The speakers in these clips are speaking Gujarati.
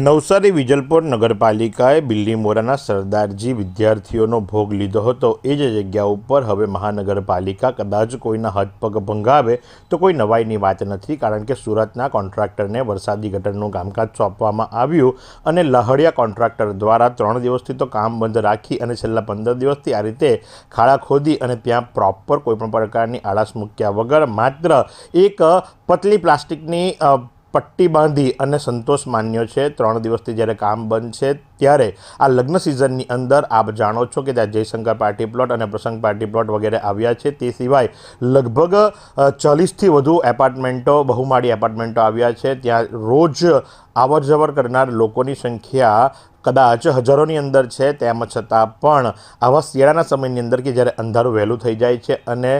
નવસારી વિજલપોર નગરપાલિકાએ બિલ્લીમોરાના સરદારજી વિદ્યાર્થીઓનો ભોગ લીધો હતો. એ જ જગ્યા ઉપર હવે મહાનગરપાલિકા કદાચ કોઈના હદપગ ભંગાવે તો કોઈ નવાઈની વાત નથી, કારણ કે સુરતના કોન્ટ્રાક્ટરને વરસાદી ગટરનું કામકાજ સોંપવામાં આવ્યું અને લહડિયા કોન્ટ્રાક્ટર દ્વારા ત્રણ દિવસથી તો કામ બંધ રાખી અને છેલ્લા પંદર દિવસથી આ રીતે ખાડા ખોદી અને ત્યાં પ્રોપર કોઈપણ પ્રકારની આળસ મૂક્યા વગર માત્ર એક પતલી પ્લાસ્ટિકની પટ્ટી બાંધી અને સંતોષ માન્યો છે. ત્રણ દિવસથી જ્યારે કામ બંધ છે, ત્યારે આ લગ્ન સિઝનની અંદર આપ જાણો છો કે ત્યાં જયશંકર પાર્ટી પ્લોટ અને પ્રસંગ પાર્ટી પ્લોટ વગેરે આવ્યા છે. તે સિવાય લગભગ ચાલીસથી વધુ એપાર્ટમેન્ટો બહુમાળી એપાર્ટમેન્ટો આવ્યા છે. ત્યાં રોજ અવર જવર કરનાર લોકોની સંખ્યા કદાચ હજારોની અંદર છે, તેમ છતાં પણ આવા શિયાળાના સમયની અંદર કે જ્યારે અંધારું વહેલું થઈ જાય છે અને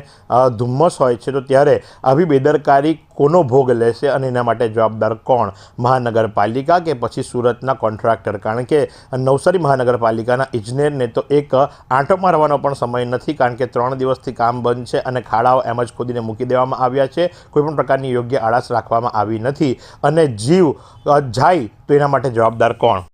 ધુમ્મસ હોય છે, તો ત્યારે આવી બેદરકારી કોનો ભોગ લેશે અને એના માટે જવાબદાર કોણ? મહાનગરપાલિકા કે પછી સુરતના કોન્ટ્રાક્ટર? કારણ કે નવસારી મહાનગરપાલિકાના ઇજનેરને તો એક આંટો મારવાનો પણ સમય નથી, કારણ કે ત્રણ દિવસથી કામ બંધ છે અને ખાડાઓ એમ જ ખોદીને મૂકી દેવામાં આવ્યા છે. કોઈપણ પ્રકારની યોગ્ય આળસ રાખવામાં આવી નથી અને જીવ જાય તો એના માટે જવાબદાર કોણ?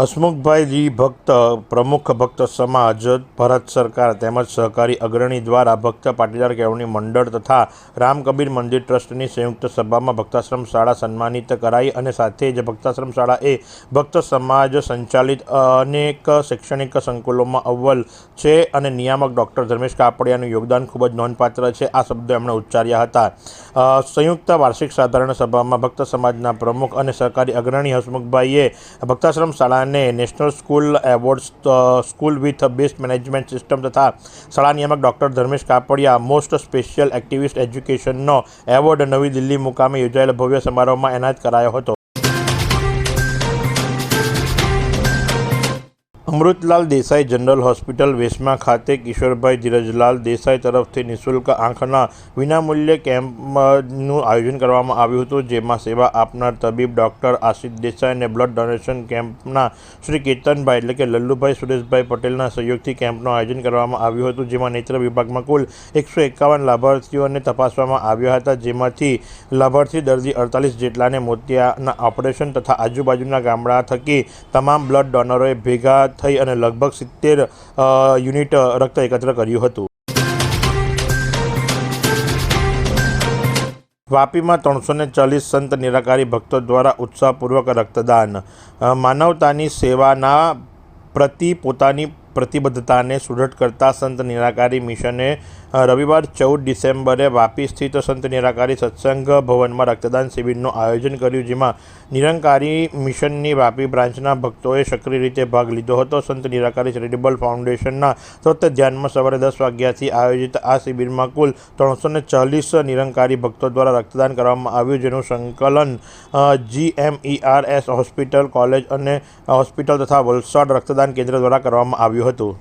હસમુખભાઈજી ભક્ત, પ્રમુખ ભક્ત સમાજ, ભારત સરકાર તેમજ સહકારી અગ્રણી દ્વારા ભક્ત પાટીદાર કેળવણી મંડળ તથા રામ કબીર મંદિર ટ્રસ્ટની સંયુક્ત સભામાં ભક્તાશ્રમ શાળા સન્માનિત કરાઈ અને સાથે જ ભક્તાશ્રમ શાળા એ ભક્ત સમાજ સંચાલિત અનેક શૈક્ષણિક સંકુલોમાં અવ્વલ છે અને નિયામક ડૉક્ટર ધર્મેશ કાપડિયાનું યોગદાન ખૂબ જ નોંધપાત્ર છે. આ શબ્દો એમણે ઉચ્ચાર્યા હતા. સંયુક્ત વાર્ષિક સાધારણ સભામાં ભક્ત સમાજના પ્રમુખ અને સહકારી અગ્રણી હસમુખભાઈએ ભક્તાશ્રમ શાળાને national school awards school with best management system તથા શાળા નિયામક doctor Dharmesh Kapadia most special activist એજ્યુકેશનનો award નવી દિલ્હી મુકામે યોજાયેલા ભવ્ય સમારોહમાં એનાયત કરાયો હતો. અમૃતલાલ દેસાઈ જનરલ હોસ્પિટલ વેસમા ખાતે કિશોરભાઈ ધીરજલાલ દેસાઈ તરફથી નિઃશુલ્ક આંખના વિનામૂલ્યે કેમ્પનું આયોજન કરવામાં આવ્યું હતું, જેમાં સેવા આપનાર તબીબ ડૉક્ટર આશિષ દેસાઈ અને બ્લડ ડોનેશન કેમ્પના શ્રી કેતનભાઈ એટલે કે લલ્લુભાઈ સુરેશભાઈ પટેલના સહયોગથી કેમ્પનું આયોજન કરવામાં આવ્યું હતું, જેમાં નેત્ર વિભાગમાં કુલ એકસો એકાવન લાભાર્થીઓને તપાસવામાં આવ્યા હતા, જેમાંથી લાભાર્થી દર્દી અડતાલીસ જેટલાને મોતિયાના ઓપરેશન તથા આજુબાજુના ગામડા થકી તમામ બ્લડ ડોનરોએ ભેગા થઈ અને લગભગ સિત્તેર યુનિટ રક્ત એકત્ર કર્યું હતું. વાપીમાં ત્રણસો ને ચાલીસ સંત નિરાકારી ભક્તો દ્વારા ઉત્સાહપૂર્વક રક્તદાન. માનવતાની સેવાના પ્રતિ પોતાની પ્રતિબદ્ધતાને સુદૃઢ કરતા સંત નિરાકારી મિશને રવિવાર ચૌદ ડિસેમ્બરે વાપી સ્થિત સંત નિરાકારી સત્સંગ ભવનમાં રક્તદાન શિબિરનું આયોજન કર્યું, જેમાં નિરંકારી મિશનની વાપી બ્રાન્ચના ભક્તોએ સક્રિય રીતે ભાગ લીધો હતો. સંત નિરાકારી ચેરિટેબલ ફાઉન્ડેશનના સતત ધ્યાનમાં સવારે દસ વાગ્યાથી આયોજિત આ શિબિરમાં કુલ ત્રણસો ને ચાલીસ નિરંકારી ભક્તો દ્વારા રક્તદાન કરવામાં આવ્યું, જેનું સંકલન જીએમઈઆરએસ હોસ્પિટલ કોલેજ અને હોસ્પિટલ તથા વલસાડ રક્તદાન કેન્દ્ર દ્વારા કરવામાં આવ્યું હતું.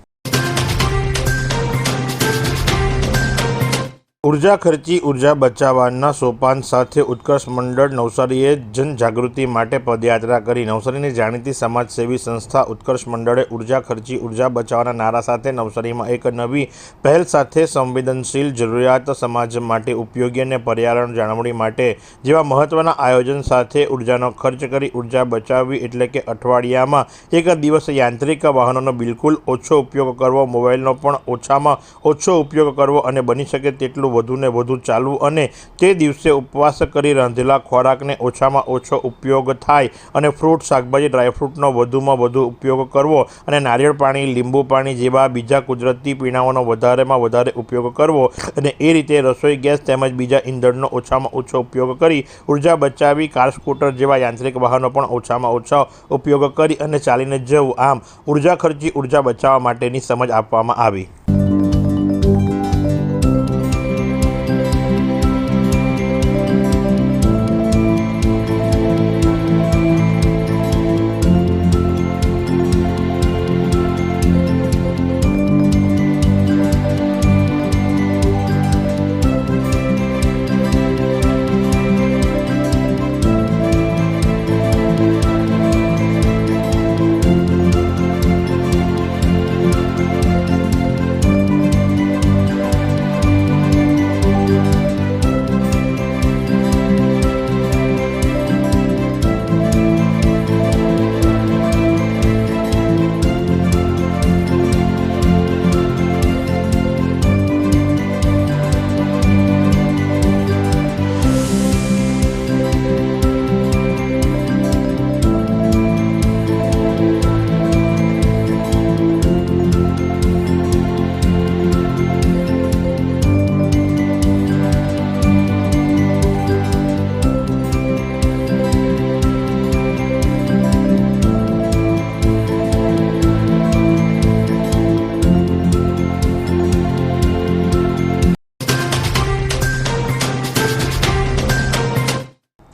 ઊર્જા ખર્ચી, ઊર્જા બચાવવાના સોપાન સાથે ઉત્કર્ષ મંડળ નવસારીએ જનજાગૃતિ માટે પદયાત્રા કરી. નવસારીની જાણીતી સમાજસેવી સંસ્થા ઉત્કર્ષ મંડળે ઊર્જા ખર્ચી, ઊર્જા બચાવવાના નારા સાથે નવસારીમાં એક નવી પહેલ સાથે સંવેદનશીલ જરૂરિયાત સમાજ માટે ઉપયોગી અને પર્યાવરણ જાળવણી માટે જેવા મહત્ત્વના આયોજન સાથે ઉર્જાનો ખર્ચ કરી ઊર્જા બચાવવી એટલે કે અઠવાડિયામાં એક દિવસ યાંત્રિક વાહનોનો બિલકુલ ઓછો ઉપયોગ કરવો, મોબાઈલનો પણ ઓછામાં ઓછો ઉપયોગ કરવો અને બની શકે તેટલું વધુ ને વધુ ચાલવું અને તે દિવસે ઉપવાસ કરી રાંધેલા ખોરાકને ઓછામાં ઓછો ઉપયોગ થાય અને ફ્રૂટ શાકભાજી ડ્રાયફ્રૂટનો વધુમાં વધુ ઉપયોગ કરવો અને નારિયેળ પાણી, લીંબુ પાણી જેવા બીજા કુદરતી પીણાઓનો વધારેમાં વધારે ઉપયોગ કરવો અને એ રીતે રસોઈ, ગેસ તેમજ બીજા ઈંધણનો ઓછામાં ઓછો ઉપયોગ કરી ઊર્જા બચાવી, કાર સ્કૂટર જેવા યાંત્રિક વાહનો પણ ઓછામાં ઓછા ઉપયોગ કરી અને ચાલીને જવું. આમ ઊર્જા ખર્ચી ઊર્જા બચાવવા માટેની સમજ આપવામાં આવી.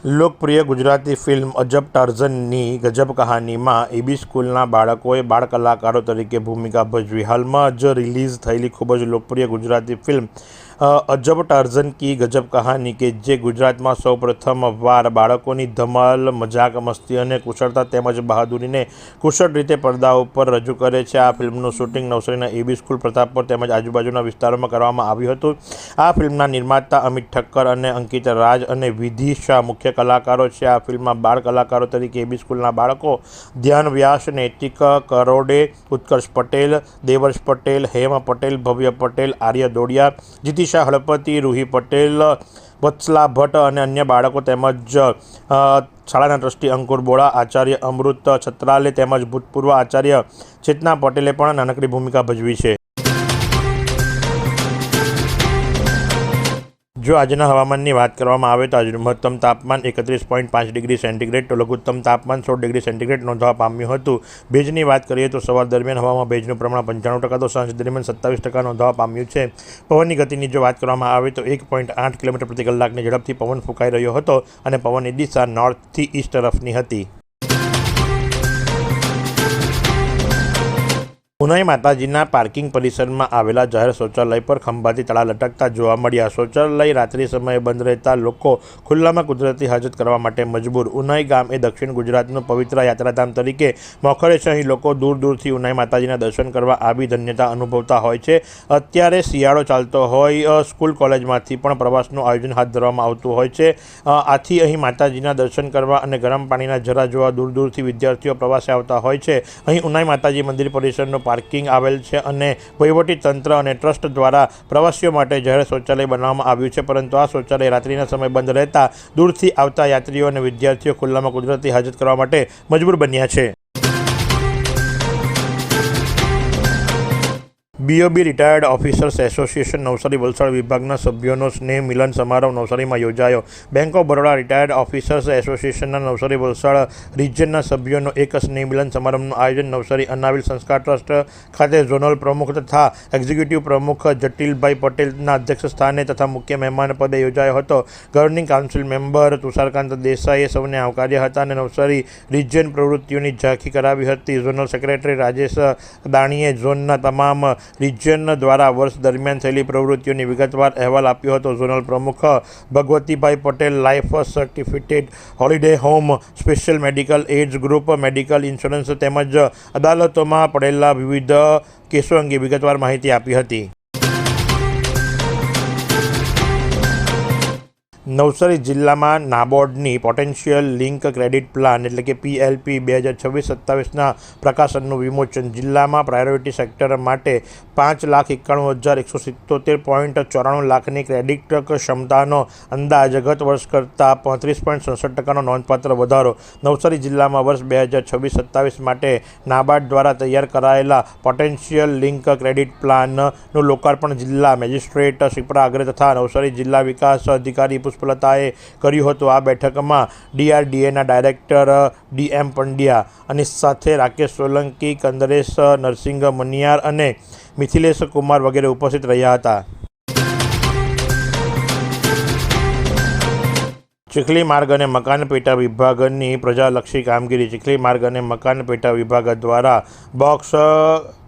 લોકપ્રિય ગુજરાતી ફિલ્મ અજબ ટાર્ઝનની ગજબ કહાનીમાં એબી સ્કૂલના બાળકોએ બાળ કલાકારો તરીકે ભૂમિકા ભજવી. હાલમાં જ રિલીઝ થયેલી ખૂબ જ લોકપ્રિય ગુજરાતી ફિલ્મ અજબ ટાર્ઝન કી ગજબ કહાની કે જે ગુજરાતમાં સૌપ્રથમ વાર બાળકોની ધમાલ, મજાક, મસ્તી અને કુશળતા તેમજ બહાદુરીને કુશળ રીતે પડદા ઉપર રજૂ કરે છે. આ ફિલ્મનું શૂટિંગ નવસારીના એબી સ્કૂલ પ્રતાપપુર તેમજ આજુબાજુના વિસ્તારોમાં કરવામાં આવ્યું હતું. આ ફિલ્મના નિર્માતા અમિત ઠક્કર અને અંકિત રાજ અને વિધિ શાહ મુખ્ય કલાકારો છે. આ ફિલ્મમાં બાળ કલાકારો તરીકે એબી સ્કૂલના બાળકો ધ્યાન વ્યાસ, નૈતિક કરોડે, ઉત્કર્ષ પટેલ, દેવર્ષ પટેલ, હેમ પટેલ, ભવ્ય પટેલ, આર્ય દોડિયા જીતિશા હળપતિ, રૂહી પટેલ, વત્સલા ભટ્ટ અને અન્ય બાળકો તેમજ શાળાના ટ્રસ્ટી અંકુર બોળા, આચાર્ય અમૃત છત્રાલે તેમજ ભૂતપૂર્વ આચાર્ય ચેતના પટેલે પણ નાનકડી ભૂમિકા ભજવી છે. જો આજના હવામાનની વાત કરવામાં આવે તો આજનું મહત્તમ તાપમાન એકત્રીસ પોઈન્ટ પાંચ ડિગ્રી સેન્ટીગ્રેડ તો લઘુત્તમ તાપમાન સોળ ડિગ્રી સેન્ટીગ્રેડ નોંધવા પામ્યું હતું. ભેજની વાત કરીએ તો સવાર દરમિયાન હવામાં ભેજનું પ્રમાણ પંચાણું ટકા તો સાંજ દરમિયાન સત્તાવીસ ટકા નોંધવા પામ્યું છે. પવનની ગતિની જો વાત કરવામાં આવે તો એક પોઈન્ટ આઠ કિલોમીટર પ્રતિ કલાકની ઝડપથી પવન ફૂંકાઈ રહ્યો હતો અને પવનની દિશા નોર્થથી ઈસ્ટ તરફની હતી. ઉનાઈ માતાજીના પાર્કિંગ પરિસરમાં આવેલા જાહેર શૌચાલય પર ખંભાથી તળા લટકતા જોવા મળ્યા. શૌચાલય રાત્રિ સમયે બંધ રહેતા લોકો ખુલ્લામાં કુદરતી હાજત કરવા માટે મજબૂર. ઉનાઈ ગામ એ દક્ષિણ ગુજરાતનું પવિત્ર યાત્રાધામ તરીકે મોખરે છે. અહીં લોકો દૂર દૂરથી ઉનાઈ માતાજીના દર્શન કરવા આવી ધન્યતા અનુભવતા હોય છે. અત્યારે શિયાળો ચાલતો હોય સ્કૂલ કોલેજમાંથી પણ પ્રવાસનું આયોજન હાથ ધરવામાં આવતું હોય છે. આથી અહીં માતાજીના દર્શન કરવા અને ગરમ પાણીના જરા જોવા દૂર દૂરથી વિદ્યાર્થીઓ પ્રવાસે આવતા હોય છે. અહીં ઉનાઈ માતાજી મંદિર પરિસરનું પાર્કિંગ આવેલ છે અને વહીવટી તંત્ર અને ટ્રસ્ટ દ્વારા પ્રવાસીઓ માટે જાહેર શૌચાલય બનાવવામાં આવ્યું છે. પરંતુ આ શૌચાલય રાત્રિના સમય બંધ રહેતા દૂરથી આવતા યાત્રીઓ અને વિદ્યાર્થીઓ ખુલ્લામાં કુદરતી હાજત કરવા માટે મજબૂર બન્યા છે. BOB retired officers association Navsari Valsad વિભાગના સભ્યોનો સ્નેહ મિલન સમારોહ નવસારીમાં યોજાયો. Bank of Baroda retired officers એસોસિએશનના નવસારી વલસાડ રિજિયનના સભ્યોનો એક સ્નેહ મિલન સમારંભનું આયોજન નવસારી અનાવિલ સંસ્કાર ટ્રસ્ટ ખાતે ઝોનલ પ્રમુખ તથા એક્ઝિક્યુટિવ પ્રમુખ જટિલભાઈ પટેલના અધ્યક્ષ સ્થાને તથા મુખ્ય મહેમાન પદે યોજાયો હતો. ગવર્નિંગ કાઉન્સિલ મેમ્બર તુષારકાંત દેસાઈએ સૌને આવકાર્યા હતા અને નવસારી રિજિયન પ્રવૃત્તિઓની ઝાંખી કરાવી હતી. ઝોનલ સેક્રેટરી રાજેશ દાણીએ ઝોનના તમામ રિજિયન દ્વારા વર્ષ દરમિયાન થયેલી પ્રવૃત્તિઓની વિગતવાર અહેવાલ આપ્યો હતો. ઝોનલ પ્રમુખ Bhagwatibhai Patel life certificate, holiday home, special medical aids group, medical insurance તેમજ અદાલતોમાં પડેલા વિવિધ કેસો અંગે વિગતવાર માહિતી આપી હતી. નવસારી જિલ્લામાં નાબાર્ડની પોટેન્શિયલ લિંક ક્રેડિટ પ્લાન એટલે કે પીએલપી બે હજાર છવ્વીસ સત્તાવીસના પ્રકાશનનું વિમોચન જિલ્લામાં પ્રાયોરિટી સેક્ટર માટે પાંચ લાખ એકાણું હજાર એકસો સિત્તોતેર પોઈન્ટ ચોરાણું લાખની ક્રેડિટ ક્ષમતાનો અંદાજ ગત વર્ષ કરતાં પાંત્રીસ પોઈન્ટ સડસઠ ટકાનો નોંધપાત્ર વધારો. નવસારી જિલ્લામાં વર્ષ બે હજાર છવ્વીસ સત્તાવીસ માટે નાબાર્ડ દ્વારા તૈયાર કરાયેલા પોટેન્શિયલ લિંક ક્રેડિટ પ્લાનનું લોકાર્પણ જિલ્લા મેજિસ્ટ્રેટ શિપ્રા આગ્રે તથા નવસારી જિલ્લા વિકાસ અધિકારી પુષ્પલતાએ કર્યું હતું આ બેઠકમાં ડીઆરડીએના ડાયરેક્ટર ડીએમ પંડ્યા અને સાથે રાકેશ સોલંકી, કંદરેશ નરસિંહ મનિયાર અને મિથિલેશ કુમાર વગેરે ઉપસ્થિત રહ્યા હતા. ચીખલી માર્ગ અને મકાન પેટા વિભાગની પ્રજાલક્ષી કામગીરી ચીખલી માર્ગ અને મકાન પેટા વિભાગ દ્વારા બોક્સ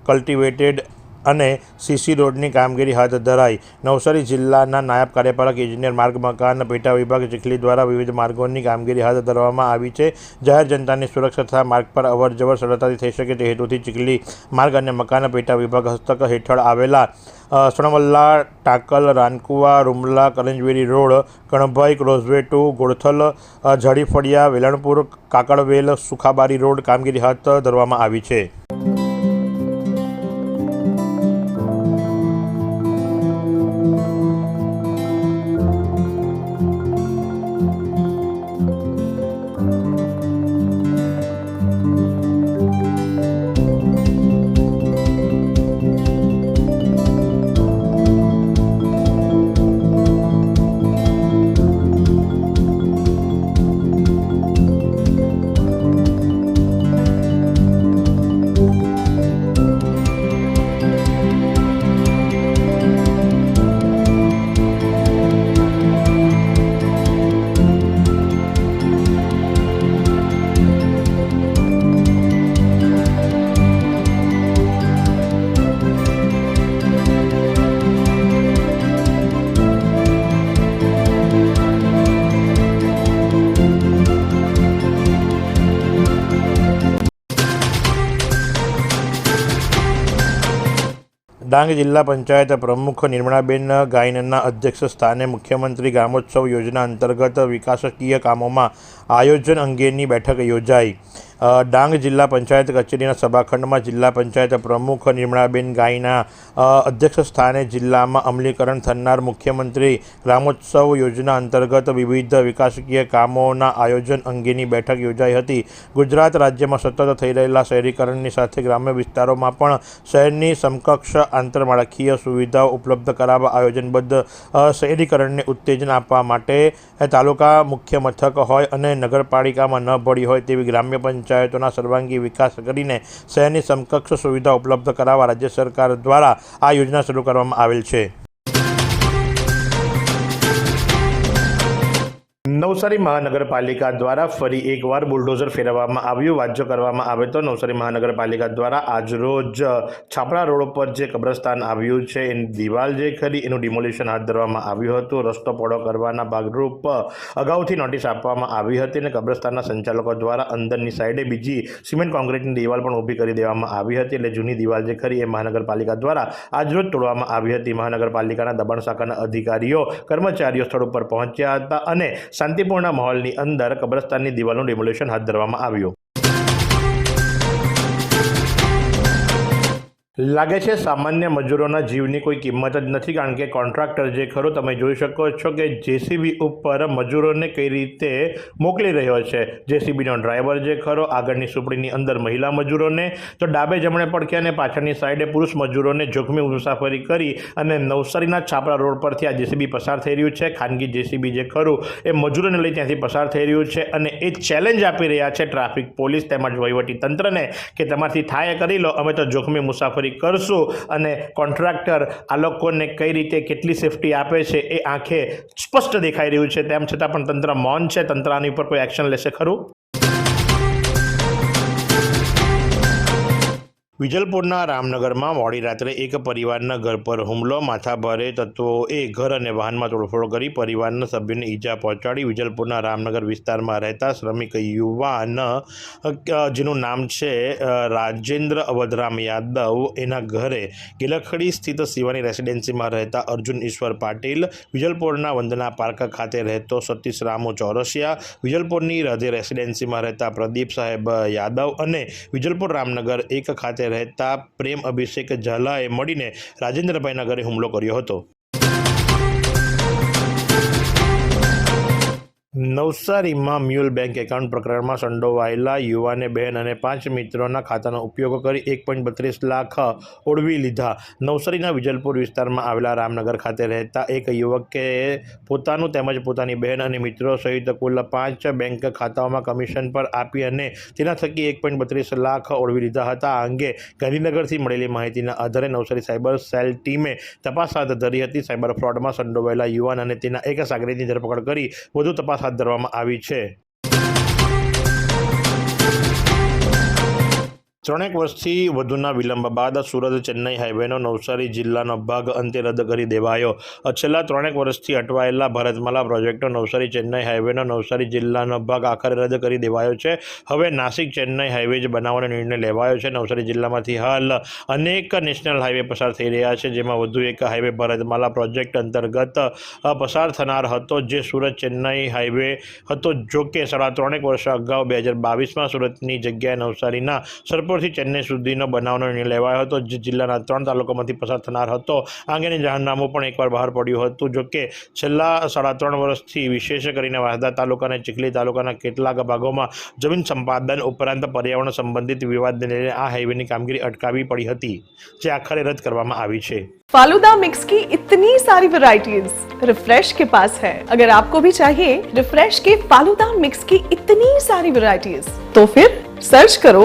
કલ્ટિવેટેડ અને સીસી રોડની કામગીરી હાથ ધરાઈ. નવસારી જિલ્લાના નાયબ કાર્યપાલક ઇજનેર માર્ગ મકાન પેટા વિભાગ ચીખલી દ્વારા વિવિધ માર્ગોની કામગીરી હાથ ધરવામાં આવી છે. જાહેર જનતાની સુરક્ષા તથા માર્ગ પર અવર જવર સરળતાથી થઈ શકે તે હેતુથી ચીખલી માર્ગ અને મકાન પેટા વિભાગ હસ્તક હેઠળ આવેલા Sanvalla Takal, Rankuva, Rumla, Karanjveri road Kanbhai causeway to, Golthal Jhadifaliya, Velanpur, Kakadvel, Sukhabari road કામગીરી હાથ ધરવામાં આવી છે. ડાંગ જિલ્લા પંચાયત પ્રમુખ નિર્મળાબેન ગાયનના અધ્યક્ષ સ્થાને મુખ્યમંત્રી ગ્રામોત્સવ યોજના અંતર્ગત વિકાસકીય કામોમાં આયોજન અંગેની બેઠક યોજાઈ. ડાંગ જિલ્લા પંચાયત કચેરીના સભાખંડમાં જિલ્લા પંચાયત પ્રમુખ નિર્મળાબેન ગાયના અધ્યક્ષ સ્થાને જિલ્લામાં અમલીકરણ થનાર મુખ્યમંત્રી ગ્રામોત્સવ યોજના અંતર્ગત વિવિધ વિકાસકીય કામોના આયોજન અંગેની બેઠક યોજાઈ હતી. ગુજરાત રાજ્યમાં સતત થઈ રહેલા શહેરીકરણની સાથે ગ્રામ્ય વિસ્તારોમાં પણ શહેરની સમકક્ષ આંતરમાળખીય સુવિધાઓ ઉપલબ્ધ કરાવવા આયોજનબદ્ધ શહેરીકરણને ઉત્તેજન આપવા માટે તાલુકા મુખ્ય મથક હોય અને નગરપાલિકામાં ન ભળી હોય તેવી ગ્રામ્ય પંચાયતોના સર્વાંગી વિકાસ કરીને શહેરની સમકક્ષ સુવિધા ઉપલબ્ધ કરાવવા રાજ્ય સરકાર દ્વારા આ યોજના શરૂ કરવામાં આવેલ છે. નવસારી મહાનગરપાલિકા દ્વારા ફરી એકવાર બુલડોઝર ફેરવવામાં આવ્યું. વાંચો કરવામાં આવે તો નવસારી મહાનગરપાલિકા દ્વારા આજરોજ છાપરા રોડ પર જે કબ્રસ્તાન આવ્યું છે, એની દિવાલ જે ખરી એનું ડિમોલિશન હાથ ધરવામાં આવ્યું હતું. રસ્તો પહોળો કરવાના ભાગરૂપ અગાઉથી નોટિસ આપવામાં આવી હતી અને કબ્રસ્તાનના સંચાલકો દ્વારા અંદરની સાઈડે બીજી સિમેન્ટ કોન્ક્રીટની દિવાલ પણ ઊભી કરી દેવામાં આવી હતી એટલે જૂની દિવાલ જે ખરી એ મહાનગરપાલિકા દ્વારા આજરોજ તોડવામાં આવી હતી. મહાનગરપાલિકાના દબાણ શાખાના અધિકારીઓ, કર્મચારીઓ સ્થળ ઉપર પહોંચ્યા હતા અને શાંતિપૂર્ણ માહોલની અંદર કબ્રસ્તાનની દિવાલનું ડિમોલેશન હાથ ધરવામાં આવ્યું. લાગે છે સામાન્ય મજૂરોના જીવની કોઈ કિંમત જ નથી, કારણ કે કોન્ટ્રાક્ટર જે ખરો તમે જોઈ શકો છો કે જેસીબી ઉપર મજૂરોને કઈ રીતે મોકલી રહ્યો છે. જેસીબીનો ડ્રાઈવર જે ખરો, આગળની સુપડીની અંદર મહિલા મજૂરોને, તો ડાબે જમણે પડખે અને પાછળની સાઈડે પુરુષ મજૂરોને જોખમી મુસાફરી કરી અને નવસારીના છાપરા રોડ પરથી આ જેસીબી પસાર થઈ રહ્યું છે. ખાનગી જેસીબી જે ખરું, એ મજૂરોને લઈ ત્યાંથી પસાર થઈ રહ્યું છે અને એ ચેલેન્જ આપી રહ્યા છે ટ્રાફિક પોલીસ તેમજ વહીવટી તંત્રને કે તમારથી થાય કરી લો, અમે તો જોખમી મુસાફરી કરશું અને કોન્ટ્રાક્ટર આ લોકોને કઈ રીતે કેટલી સેફટી આપે છે એ આંખે સ્પષ્ટ દેખાઈ રહ્યું છે. તેમ છતાં પણ તંત્ર મૌન છે. તંત્ર આની ઉપર કોઈ એક્શન લેશે ખરું? વિજલપુરના રામનગરમાં મોડી રાત્રે એક પરિવારના ઘર પર હુમલો, માથાભારે તત્વોએ ઘર અને વાહનમાં તોડફોડ કરી પરિવારના સભ્યોને ઈજા પહોંચાડી વિજલપુરના રામનગર વિસ્તારમાં રહેતા શ્રમિક, યુવાન જેનું નામ છે રાજેન્દ્ર અવધરામ યાદવ, એના ઘરે ગિલખડી સ્થિત શિવાની રેસિડેન્સીમાં રહેતા અર્જુન ઈશ્વર પાટીલ વિજલપુરના વંદના પાર્ક ખાતે રહેતો સતીશ રામુ ચોરસિયા, વિજલપુરની રાધે રેસિડેન્સીમાં રહેતા પ્રદીપ સાહેબ યાદવ અને વિજલપુર રામનગર એક ખાતે રહેતા પ્રેમ અભિષેક ઝાલાએ મળીને રાજેન્દ્રભાઈના ઘરે હુમલો કર્યો હતો. નવસારીમાં મ્યુલ બેંક એકાઉન્ટ પ્રકરણમાં સંડોવાયેલા યુવાને બહેન અને પાંચ મિત્રોના ખાતાનો ઉપયોગ કરી એક પોઈન્ટ બત્રીસ લાખ ઓળવી લીધા. નવસારીના વિજલપુર વિસ્તારમાં આવેલા રામનગર ખાતે રહેતા એક યુવકે પોતાનું તેમજ પોતાની બહેન અને મિત્રો સહિત કુલ પાંચ બેંક ખાતાઓમાં કમિશન પર આપી અને તેના થકી એક પોઈન્ટ બત્રીસ લાખ ઓળવી લીધા હતા. આ અંગે ગાંધીનગરથી મળેલી માહિતીના આધારે નવસારી સાયબર સેલ ટીમે તપાસ હાથ ધરી હતી. સાયબર ફ્રોડમાં સંડોવાયેલા યુવાન અને તેના એક સાગરીની ધરપકડ કરી વધુ તપાસ હાથ ધરવામાં આવી છે. ત્રણેક વર્ષથી વધુના વિલંબ બાદ સુરત ચેન્નઈ હાઈવેનો નવસારી જિલ્લાનો ભાગ અંતે રદ કરી દેવાયો. છેલ્લા ત્રણેક વર્ષથી અટવાયેલા ભારતમાલા પ્રોજેક્ટો નવસારી ચેન્નઈ હાઈવેનો નવસારી જિલ્લાનો ભાગ આખરે રદ કરી દેવાયો છે. હવે નાસિક ચેન્નઈ હાઈવે જ બનાવવાનો નિર્ણય લેવાયો છે. નવસારી જિલ્લામાંથી હાલ અનેક નેશનલ હાઈવે પસાર થઈ રહ્યા છે, જેમાં વધુ એક હાઈવે ભારતમાલા પ્રોજેક્ટ અંતર્ગત પસાર થનાર હતો, જે સુરત ચેન્નઈ હાઈવે હતો. જો કે સાડા ત્રણેક વર્ષ અગાઉ બે હજાર બાવીસમાં સુરતની જગ્યાએ નવસારીના સરપોરથી ચેન્નઈ સુધીનો બનાવવાનો નિર્ણય લેવાયો હતો જે જિલ્લાના ત્રણ તાલુકામાંથી પસાર થનાર હતો આ અંગેની જાહેરનામું પણ એકવાર બહાર પડ્યું હતું જો કે છેલ્લા સાડા ત્રણ વર્ષથી વિશેષ કરીને વાંસદા તાલુકા અને ચીખલી તાલુકાના કેટલાક ભાગોમાં જમીન સંપાદન ઉપરાંત પર્યાવરણ સંબંધિત વિવાદને લઈને આ હાઈવેની કામગીરી અટકાવી પડી હતી જે આખરે રદ કરવામાં આવી છે फालूदा मिक्स की इतनी सारी वैरायटीज रिफ्रेश के पास है अगर आपको भी चाहिए रिफ्रेश के फालूदा मिक्स की इतनी सारी वैरायटीज तो फिर सर्च करो